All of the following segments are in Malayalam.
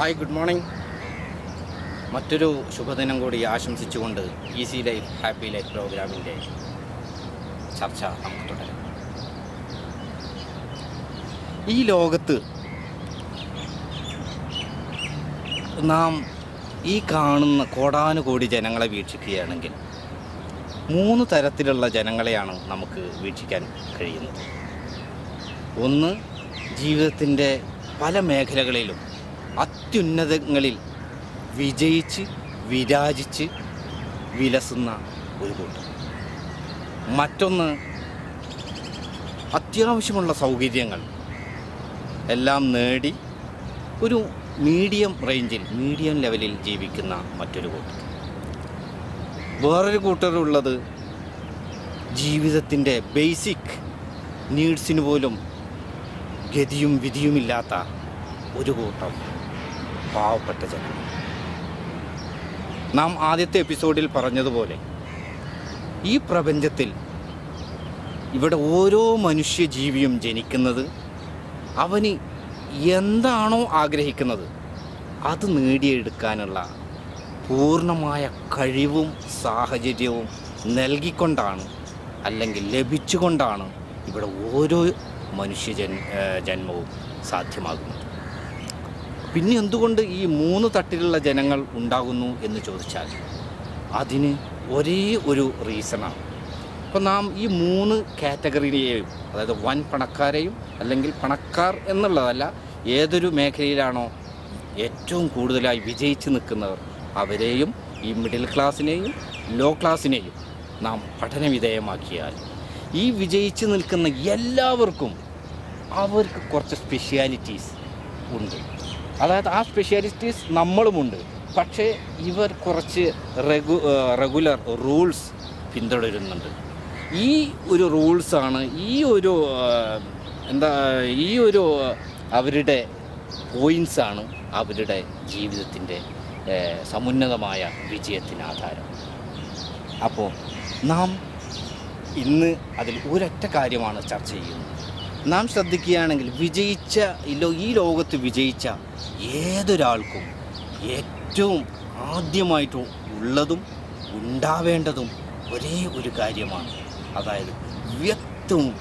Hi good morning. മറ്റൊരു ശുഭദിനം കൂടി ആശംസിച്ചുകൊണ്ട് ഈസി ലൈഫ് ഹാപ്പി ലൈഫ് പ്രോഗ്രാമിന്റെ ചർച്ച നമുക്ക് തുടരാം. ഈ ലോകത്ത് നാം ഈ കാണുന്ന കോടാനുകോടി ജനങ്ങളെ വീക്ഷിക്കുകയാണെങ്കിൽ മൂന്ന് തരത്തിലുള്ള ജനങ്ങളെയാണ് നമുക്ക് വീക്ഷിക്കാൻ കഴിയുന്നത്. ഒന്ന് ജീവിതത്തിന്റെ പല മേഖലകളിലും അത്യുന്നതങ്ങളിൽ വിജയിച്ച് വിരാജിച്ച് വിലസുന്ന ഒരു കൂട്ടം. മറ്റൊന്ന് അത്യാവശ്യമുള്ള സൗകര്യങ്ങൾ. എല്ലാം നേടി ഒരു മീഡിയം റേഞ്ചിൽ മീഡിയം ലെവലിൽ ജീവിക്കുന്ന മറ്റൊരു കൂട്ടർ വേറൊരു കൂട്ടരുള്ളത് ജീവിതത്തിന്റെ ബേസിക് നീഡ്സിന് പോലും ഗതിയും വിധിയുമില്ലാത്ത ഒരു കൂട്ടം. പാവപ്പെട്ട ജനങ്ങൾ നാം ആദ്യത്തെ എപ്പിസോഡിൽ പറഞ്ഞതുപോലെ ഈ പ്രപഞ്ചത്തിൽ ഇവിടെ ഓരോ മനുഷ്യജീവിയും ജനിക്കുന്നത് അവന് എന്താണോ ആഗ്രഹിക്കുന്നത് അത് നേടിയെടുക്കാനുള്ള പൂർണമായ കഴിവും സാഹചര്യവും നൽകിക്കൊണ്ടാണ് അല്ലെങ്കിൽ ലഭിച്ചുകൊണ്ടാണ് ഇവിടെ ഓരോ മനുഷ്യ ജന്മവും സാധ്യമാകുന്നത്. പിന്നെ എന്തുകൊണ്ട് ഈ മൂന്ന് തട്ടിലുള്ള ജനങ്ങൾ ഉണ്ടാകുന്നു എന്ന് ചോദിച്ചാൽ അതിന് ഒരേ ഒരു റീസണാണ് അപ്പോൾ നാം ഈ മൂന്ന് കാറ്റഗറിയെയും അതായത് വൻ പണക്കാരെയും അല്ലെങ്കിൽ പണക്കാർ എന്നുള്ളതല്ല ഏതൊരു മേഖലയിലാണോ ഏറ്റവും കൂടുതലായി വിജയിച്ച് നിൽക്കുന്നവർ അവരെയും ഈ മിഡിൽ ക്ലാസ്സിനെയും ലോ ക്ലാസ്സിനെയും നാം പഠനവിധേയമാക്കിയാൽ ഈ വിജയിച്ച് നിൽക്കുന്ന എല്ലാവർക്കും അവർക്ക് കുറച്ച് സ്പെഷ്യാലിറ്റീസ് ഉണ്ട്. അതായത് ആ സ്പെഷ്യാലിറ്റീസ് നമ്മളുമുണ്ട്. പക്ഷേ ഇവർ കുറച്ച് റെഗു റെഗുലർ റൂൾസ് പിന്തുടരുന്നുണ്ട്. ഈ ഒരു റൂൾസാണ് ഈ ഒരു എന്താ ഈ ഒരു അവരുടെ പോയിൻസാണ് അവരുടെ ജീവിതത്തിന്റെ സമുന്നതമായ വിജയത്തിന് ആധാരം. അപ്പോൾ നാം ഇന്ന് അതിൽ ഒരൊറ്റ കാര്യമാണ് ചർച്ച ചെയ്യുന്നത്. നാം ശ്രദ്ധിക്കുകയാണെങ്കിൽ വിജയിച്ച ഈ ലോകത്ത് വിജയിച്ച ഏതൊരാൾക്കും ഏറ്റവും ആദ്യമായിട്ട് ഉള്ളതും ഉണ്ടാവേണ്ടതും ഒരേ ഒരു കാര്യമാണ്. അതായത് വ്യക്തവും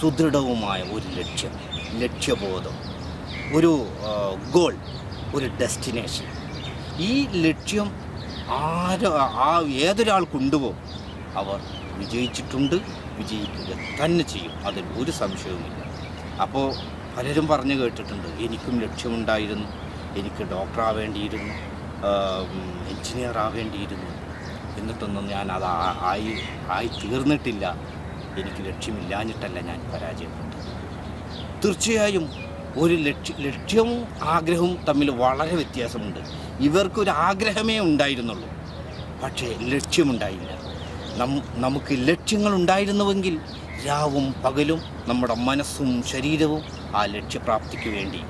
സുദൃഢവുമായ ഒരു ലക്ഷ്യം ലക്ഷ്യബോധം ഒരു ഗോൾ ഒരു ഡെസ്റ്റിനേഷൻ ഈ ലക്ഷ്യം ആരോ ആ ഏതൊരാൾക്കുണ്ടുവോ അവർ വിജയിച്ചിട്ടുണ്ട് വിജയിക്കുക തന്നെ ചെയ്യും. അതിൽ ഒരു സംശയവുമില്ല. അപ്പോൾ പലരും പറഞ്ഞു കേട്ടിട്ടുണ്ട് എനിക്കും ലക്ഷ്യമുണ്ടായിരുന്നു എനിക്ക് ഡോക്ടറാവേണ്ടിയിരുന്നു എൻജിനീയർ ആവേണ്ടിയിരുന്നു. എന്നിട്ടൊന്നും ഞാൻ അത് ആയി ആയി തീർന്നിട്ടില്ല. എനിക്ക് ലക്ഷ്യമില്ലാഞ്ഞിട്ടല്ല ഞാൻ പരാജയപ്പെട്ടത്. തീർച്ചയായും ഒരു ലക്ഷ്യ ലക്ഷ്യവും ആഗ്രഹവും തമ്മിൽ വളരെ വ്യത്യാസമുണ്ട്. ഇവർക്കൊരു ആഗ്രഹമേ ഉണ്ടായിരുന്നുള്ളൂ. പക്ഷേ ലക്ഷ്യമുണ്ടായില്ല. നമുക്ക് ലക്ഷ്യങ്ങൾ ഉണ്ടായിരുന്നുവെങ്കിൽ രാവും പകലും നമ്മുടെ മനസ്സും ശരീരവും ആ ലക്ഷ്യപ്രാപ്തിക്ക് വേണ്ടി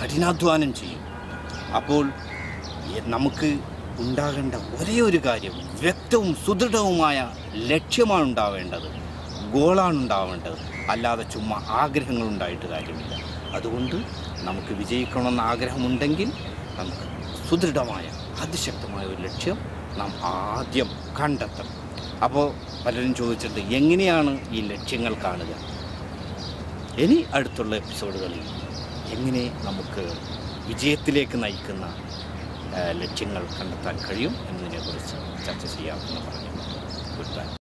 കഠിനാധ്വാനം ചെയ്യും. അപ്പോൾ നമുക്ക് ഉണ്ടാകേണ്ട ഒരേ ഒരു കാര്യം വ്യക്തവും സുദൃഢവുമായ ലക്ഷ്യമാണ് ഉണ്ടാവേണ്ടത് ഗോളാണ് ഉണ്ടാവേണ്ടത് അല്ലാതെ ചുമ്മാ ആഗ്രഹങ്ങൾ ഉണ്ടായിട്ട് കാര്യമില്ല. അതുകൊണ്ട് നമുക്ക് വിജയിക്കണമെന്ന ആഗ്രഹമുണ്ടെങ്കിൽ നമുക്ക് സുദൃഢമായ അതിശക്തമായ ഒരു ലക്ഷ്യം നാം ആദ്യം കണ്ടെത്തണം. അപ്പോൾ പലരും ചോദിച്ചിട്ടുണ്ട് എങ്ങനെയാണ് ഈ ലക്ഷ്യങ്ങൾ കാണുക? ഇനി അടുത്തുള്ള എപ്പിസോഡുകളിൽ എങ്ങനെ നമുക്ക് വിജയത്തിലേക്ക് നയിക്കുന്ന ലക്ഷ്യങ്ങൾ കണ്ടെത്താൻ കഴിയും എന്നതിനെക്കുറിച്ച് ചർച്ച ചെയ്യാമെന്ന് പറഞ്ഞു ഗുഡ് ബൈ.